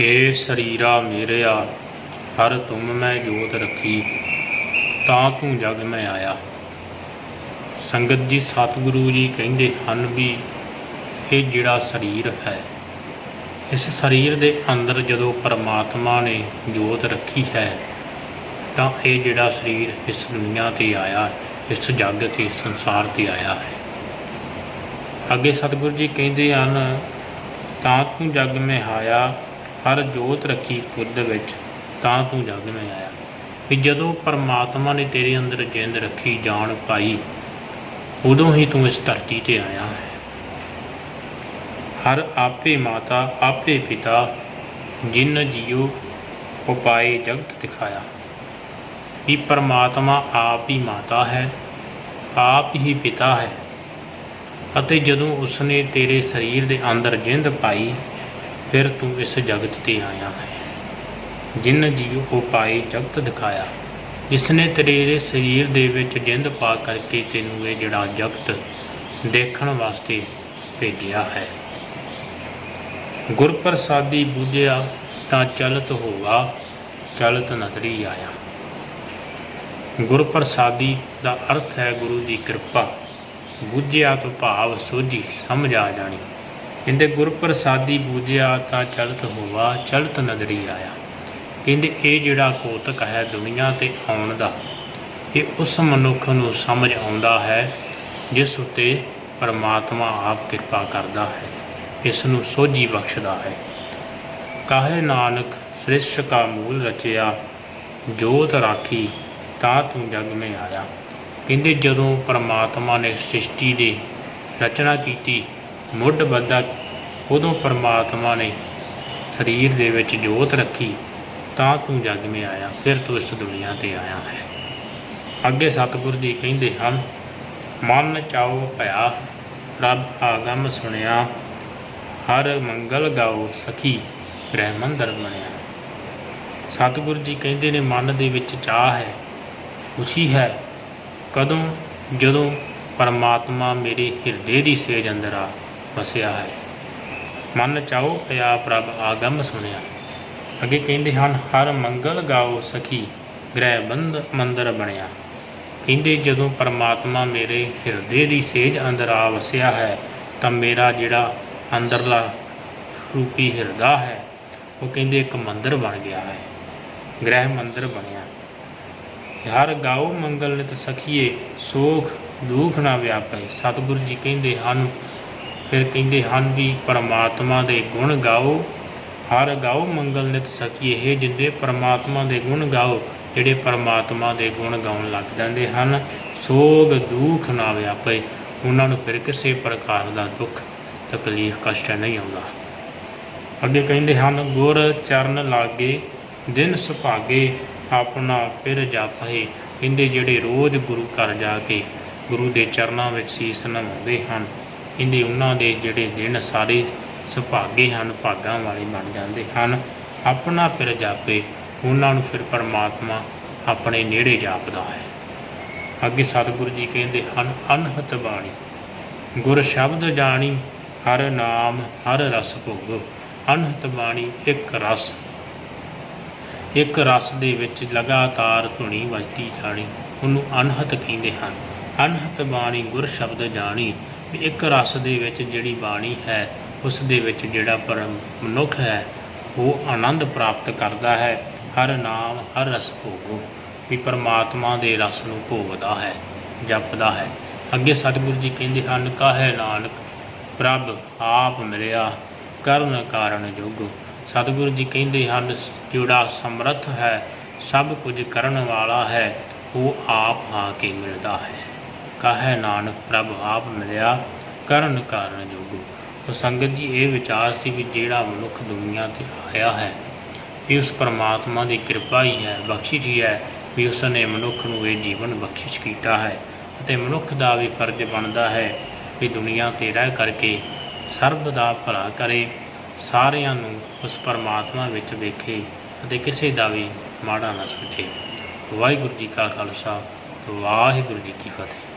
ਏ ਸਰੀਰਾ ਮੇਰਿਆ, ਹਰ ਤੁਮ ਮੈਂ ਜੋਤ ਰੱਖੀ, ਤਾਂ ਤੂੰ ਜਗ ਮੈਂ ਆਇਆ। ਸੰਗਤ ਜੀ, ਸਤਿਗੁਰੂ ਜੀ ਕਹਿੰਦੇ ਹਨ ਵੀ, ਇਹ ਜਿਹੜਾ ਸਰੀਰ ਹੈ, ਇਸ ਸਰੀਰ ਦੇ ਅੰਦਰ ਜਦੋਂ ਪਰਮਾਤਮਾ ਨੇ ਜੋਤ ਰੱਖੀ ਹੈ, ਤਾਂ ਇਹ ਜਿਹੜਾ ਸਰੀਰ ਇਸ ਦੁਨੀਆ ਤੇ ਆਇਆ, ਇਸ ਜੱਗ ਤੇ ਸੰਸਾਰ ਤੇ ਆਇਆ ਹੈ। ਅੱਗੇ ਸਤਿਗੁਰੂ ਜੀ ਕਹਿੰਦੇ ਹਨ, ਤਾਂ ਤੂੰ ਜਗ ਮੈਂ ਆਇਆ ਹਰ ਜੋਤ ਰੱਖੀ ਖੁਦ ਵਿੱਚ, ਤਾਂ ਤੂੰ ਜਗ ਮੈਂ ਆਇਆ। ਵੀ ਜਦੋਂ ਪਰਮਾਤਮਾ ਨੇ ਤੇਰੇ ਅੰਦਰ ਜਿੰਦ ਰੱਖੀ ਜਾਣ ਪਾਈ, ਉਦੋਂ ਹੀ ਤੂੰ ਇਸ ਧਰਤੀ ਤੇ ਆਇਆ ਹੈ। ਹਰ ਆਪੇ ਮਾਤਾ, ਆਪੇ ਪਿਤਾ, ਜਿਨ ਜੀਉ ਉਪਾਏ ਜਗਤ ਦਿਖਾਇਆ। ਵੀ ਪਰਮਾਤਮਾ ਆਪ ਹੀ ਮਾਤਾ ਹੈ, ਆਪ ਹੀ ਪਿਤਾ ਹੈ, ਅਤੇ ਜਦੋਂ ਉਸਨੇ ਤੇਰੇ ਸਰੀਰ ਦੇ ਅੰਦਰ ਜਿੰਦ ਪਾਈ ਫਿਰ ਤੂੰ ਇਸ ਜਗਤ ਤੇ ਆਇਆ ਹੈ, ਜਿਨ ਜੀਉ ਉਪਾਏ ਜਗਤ ਦਿਖਾਇਆ। ਜਿਸ ਨੇ ਤੇਰੇ ਸਰੀਰ ਦੇ ਵਿੱਚ ਜਿੰਦ ਪਾ ਕਰਕੇ ਤੈਨੂੰ ਇਹ ਜਿਹੜਾ ਜਗਤ ਦੇਖਣ ਵਾਸਤੇ ਭੇਜਿਆ ਹੈ। ਗੁਰ ਪ੍ਰਸਾਦੀ ਬੁਝਿਆ ਤਾਂ ਚਲਤ ਹੋਵਾ ਚਲਤ ਨਦਰੀ ਆਇਆ। ਗੁਰ ਪ੍ਰਸਾਦੀ ਦਾ ਅਰਥ ਹੈ ਗੁਰੂ ਦੀ ਕਿਰਪਾ। ਬੁੱਝਿਆ ਤੋਂ ਭਾਵ ਸੋਝੀ ਸਮਝ ਆ ਜਾਣੀ। ਕਹਿੰਦੇ ਗੁਰ ਪ੍ਰਸਾਦੀ ਬੁਝਿਆ ਤਾਂ ਚਲਤ ਹੋਵਾ ਚਲਤ ਨਦਰੀ ਆਇਆ। ਕਹਿੰਦੇ, ਇਹ ਜਿਹੜਾ ਕੋਤਕ ਹੈ ਦੁਨੀਆ ਤੇ ਆਉਣ ਦਾ, ਇਹ ਉਸ ਮਨੁੱਖ ਨੂੰ ਸਮਝ ਆਉਂਦਾ ਹੈ, ਜਿਸ ਉਤੇ ਪਰਮਾਤਮਾ ਆਪ ਕਿਰਪਾ ਕਰਦਾ ਹੈ, ਇਸ ਨੂੰ ਸੋਝੀ ਬਖਸ਼ਦਾ ਹੈ। ਕਾਹੇ ਨਾਨਕ, ਸ੍ਰਿਸ਼ਟ ਕਾ ਮੂਲ ਰਚਿਆ, ਜੋਤ ਰਾਖੀ ਤਾਂ ਤੂੰ ਜਗ ਮੇ ਆਇਆ। ਕਹਿੰਦੇ, ਜਦੋਂ ਪਰਮਾਤਮਾ ਨੇ ਸ੍ਰਿਸ਼ਟੀ ਦੀ ਰਚਨਾ ਕੀਤੀ ਮੁੱਢ ਬੱਧਾ ਉਦੋਂ ਪਰਮਾਤਮਾ ਨੇ ਸਰੀਰ ਦੇ ਵਿੱਚ ਜੋਤ ਰੱਖੀ, ਤਾਂ ਤੂੰ ਜਗ ਮੇ ਆਇਆ, ਫਿਰ ਤੂੰ ਇਸ ਦੁਨੀਆ ਤੇ ਆਇਆ ਹੈ। ਅੱਗੇ ਸਤਿਗੁਰੂ ਜੀ ਕਹਿੰਦੇ ਹਨ, ਮਨ ਚਾਉ ਭਇਆ ਰੱਬ ਆਗਮ ਸੁਣਿਆ, ਹਰ ਮੰਗਲ ਗਾਓ ਸਖੀ ਰਹਿਮੰਦਰ ਬਣਿਆ ਸਤਿਗੁਰੂ ਜੀ ਕਹਿੰਦੇ ਨੇ, ਮਨ ਦੇ ਵਿੱਚ ਚਾਹ ਹੈ, ਖੁਸ਼ੀ ਹੈ, ਕਦੋਂ, ਜਦੋਂ ਪਰਮਾਤਮਾ ਮੇਰੇ ਹਿਰਦੇ ਦੀ ਸੇਜ ਅੰਦਰ ਆ। ਵਸਿਆ ਹੈ। ਮਨ ਚਾਉ ਪਿਆ ਪ੍ਰਭ ਆਗਮ ਸੁਣਿਆ। ਅੱਗੇ ਕਹਿੰਦੇ ਹਨ, ਹਰ ਮੰਗਲ ਗਾਓ ਸਖੀ, ਗ੍ਰਹਿ ਬੰਦ ਮੰਦਰ ਬਣਿਆ। ਕਹਿੰਦੇ, ਜਦੋਂ ਪਰਮਾਤਮਾ ਮੇਰੇ ਹਿਰਦੇ ਦੀ ਸੇਜ ਅੰਦਰ ਆ ਵਸਿਆ ਹੈ, ਤਾਂ ਮੇਰਾ ਜਿਹੜਾ ਅੰਦਰਲਾ ਰੂਪੀ ਹਿਰਦਾ ਹੈ, ਉਹ ਕਹਿੰਦੇ ਇੱਕ ਮੰਦਰ ਬਣ ਗਿਆ ਹੈ। ਗ੍ਰਹਿ ਮੰਦਰ ਬਣਿਆ। ਹਰ ਗਾਓ ਮੰਗਲ ਨਿਤ ਸਖੀਏ, ਸੋਖ ਦੁਖ ਨਾ ਵਿਆਪੈ। ਸਤਿਗੁਰੂ ਜੀ ਕਹਿੰਦੇ ਹਨ ਫਿਰ ਕਹਿੰਦੇ ਹਨ ਵੀ ਪਰਮਾਤਮਾ ਦੇ ਗੁਣ ਗਾਓ, ਹਰ ਗਾਓ ਮੰਗਲ ਨਿਤ ਸਕੀਏ ਇਹ ਜਿੰਦੇ ਪਰਮਾਤਮਾ ਦੇ ਗੁਣ ਗਾਓ, ਜਿਹੜੇ ਪਰਮਾਤਮਾ ਦੇ ਗੁਣ ਗਾਉਣ ਲੱਗ ਜਾਂਦੇ ਹਨ, ਸੋਗ ਦੁੱਖ ਨਾ ਵਿਆਪੈ, ਉਹਨਾਂ ਨੂੰ ਫਿਰ ਕਿਸੇ ਪ੍ਰਕਾਰ ਦਾ ਦੁੱਖ, ਤਕਲੀਫ, ਕਸ਼ਟ ਨਹੀਂ ਆਉਂਦਾ। ਅੱਗੇ ਕਹਿੰਦੇ ਹਨ, ਗੁਰ ਚਰਨ ਲਾਗੇ, ਦਿਨ ਸੁਭਾਗੇ, ਆਪਣਾ ਫਿਰ ਜਾਪੇ। ਕਹਿੰਦੇ, ਜਿਹੜੇ ਰੋਜ਼ ਗੁਰੂ ਘਰ ਜਾ ਕੇ ਗੁਰੂ ਦੇ ਚਰਨਾਂ ਵਿੱਚ ਸੀਸ ਨਵਾਉਂਦੇ ਹਨ ਕਹਿੰਦੇ ਉਹਨਾਂ ਦੇ ਜਿਹੜੇ ਦਿਨ ਸਾਰੇ ਸੁਭਾਗੇ ਹਨ, ਭਾਗਾਂ ਵਾਲੇ ਬਣ ਜਾਂਦੇ ਹਨ। ਆਪਣਾ ਫਿਰ ਜਾਪੇ, ਉਹਨਾਂ ਨੂੰ ਫਿਰ ਪਰਮਾਤਮਾ ਆਪਣੇ ਨੇੜੇ ਜਾਪਦਾ ਹੈ। ਅੱਗੇ ਸਤਿਗੁਰੂ ਜੀ ਕਹਿੰਦੇ ਹਨ, ਅਨਹਤ ਬਾਣੀ। ਗੁਰ ਸ਼ਬਦ ਜਾਣੀ, ਹਰ ਨਾਮ, ਹਰ ਰਸ ਭੋਗ। ਅਨਹਤ ਬਾਣੀ, ਇੱਕ ਰਸ। ਇੱਕ ਰਸ ਦੇ ਵਿੱਚ ਲਗਾਤਾਰ ਧੁਨੀ ਵੱਜਦੀ ਜਾਣੀ, ਉਹਨੂੰ ਅਨਹਤ ਕਹਿੰਦੇ ਹਨ। ਅਨਹਤ ਬਾਣੀ ਗੁਰ ਸ਼ਬਦ ਜਾਣੀ ਵੀ ਇੱਕ ਰਸ ਦੇ ਵਿੱਚ ਜਿਹੜੀ ਬਾਣੀ ਹੈ, ਉਸ ਦੇ ਵਿੱਚ ਜਿਹੜਾ ਪਰਮ ਮਨੁੱਖ ਹੈ, ਉਹ ਆਨੰਦ ਪ੍ਰਾਪਤ ਕਰਦਾ ਹੈ। ਹਰ ਨਾਮ, ਹਰ ਰਸ ਭੋਗੋ, ਵੀ ਪਰਮਾਤਮਾ ਦੇ ਰਸ ਨੂੰ ਭੋਗਦਾ ਹੈ, ਜਪਦਾ ਹੈ। ਅੱਗੇ ਸਤਿਗੁਰੂ ਜੀ ਕਹਿੰਦੇ ਹਨ, ਕਾਹੇ ਨਾਨਕ, ਪ੍ਰਭ ਆਪ ਮਿਲਿਆ, ਕਰਨ ਕਾਰਨ ਜੋਗੋ। ਸਤਿਗੁਰੂ ਜੀ ਕਹਿੰਦੇ ਹਨ, ਜਿਹੜਾ ਸਮਰੱਥ ਹੈ, ਸਭ ਕੁਝ ਕਰਨ ਵਾਲਾ ਹੈ, ਉਹ ਆਪ ਆ ਕੇ ਮਿਲਦਾ ਹੈ। ਕਹੈ ਨਾਨਕ ਪ੍ਰਭ ਆਪ ਮਿਲਿਆ ਕਰਨ ਕਾਰਨ ਜੋਗੋ। ਉਹ ਸੰਗਤ ਜੀ, ਇਹ ਵਿਚਾਰ ਸੀ ਵੀ ਜਿਹੜਾ ਮਨੁੱਖ ਦੁਨੀਆ ਤੇ ਆਇਆ ਹੈ, ਵੀ ਉਸ ਪਰਮਾਤਮਾ ਦੀ ਕਿਰਪਾ ਹੀ ਹੈ, ਬਖਸ਼ਿਸ਼ ਹੀ ਹੈ, ਵੀ ਉਸ ਨੇ ਮਨੁੱਖ ਨੂੰ ਇਹ ਜੀਵਨ ਬਖਸ਼ਿਸ਼ ਕੀਤਾ ਹੈ ਅਤੇ ਮਨੁੱਖ ਦਾ ਵੀ ਫਰਜ਼ ਬਣਦਾ ਹੈ ਵੀ ਦੁਨੀਆ ਤੇ ਰਹਿ ਕਰਕੇ ਸਰਬ ਦਾ ਭਲਾ ਕਰੇ, ਸਾਰਿਆਂ ਨੂੰ ਉਸ ਪਰਮਾਤਮਾ ਵਿੱਚ ਵੇਖੇ ਅਤੇ ਕਿਸੇ ਦਾ ਵੀ ਮਾੜਾ ਨਾ ਸੋਚੇ। ਵਾਹਿਗੁਰੂ ਜੀ ਕਾ ਖਾਲਸਾ, ਵਾਹਿਗੁਰੂ ਜੀ ਕੀ ਫਤਿਹ।